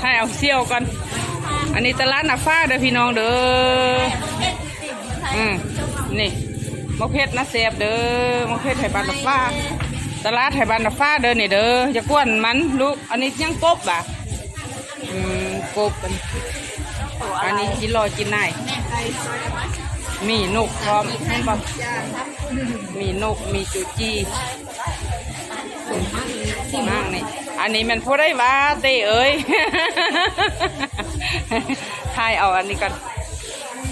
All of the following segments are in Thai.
ให้เอาเซี่ยวก่อน อันนี้ตลาดนาฟ้าเด้อพี่น้องเด้อ อืมนี่มะเพชรนะเสียบเด้อมะเพชรไทยบานนาฟ้า ตลาดไทยบานนาฟ้าเด้อนี่เด้อจะกวนมันลูก อันนี้ยังกบอะ อืมกบอันอันนี้กินลอยกินได้มีนกพร้อมเห็นปะมีนกมีจูจี นี่อันนี้มันพูดได้ว่าเต้เอ้ยทายเอาอันนี้กัน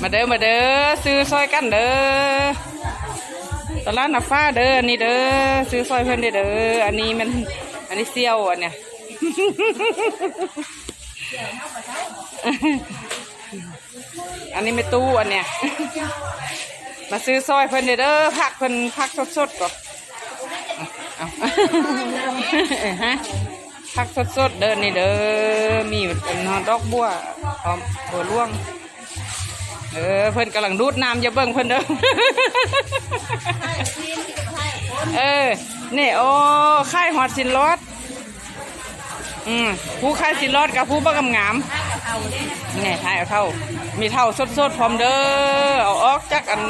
มาเด้อมาเด้อซื้อซอยกันเด้อตลาดนาฟ้าเด้ออันนี้เด้อซื้อซอยเพื่อนเด้ออันนี้มันอันนี้เซี่ยวอันเนี้ยอันนี้ไม่ตู้อันเนี้ยมาซื้อซอยเพิ่อนเด้อเด้อผักเพิ่อนผักสดๆก่อนเอาเอาฮะ ผักสดๆเด้อนี่เด้อมีเป็นดอกบัวพร้อมบัวล่วง เออเพิ่นกำลังดูดน้ำอย่าเบิ่งเพิ่นเด้อเออนี่โอ้ค่ายหอดสินรถอืมผู้ค่ายสินรถกับผู้บักงามๆนี่ท้ายเอาเท่า มีเท่าสดๆพร้อมเด้อเอาออกจากอัน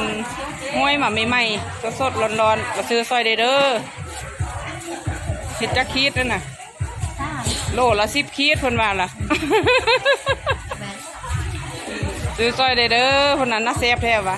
ห้วยมาใหม่ๆสดๆร้อนๆมาซื้อซอยเด้อเด้อคิดจักคิดนั่นน่ะ โลละสิบขีดเพนว่าล่ะ ซื้อซอยได้เด้อเพิ่นน่ะน่าแซ่บแท้วะ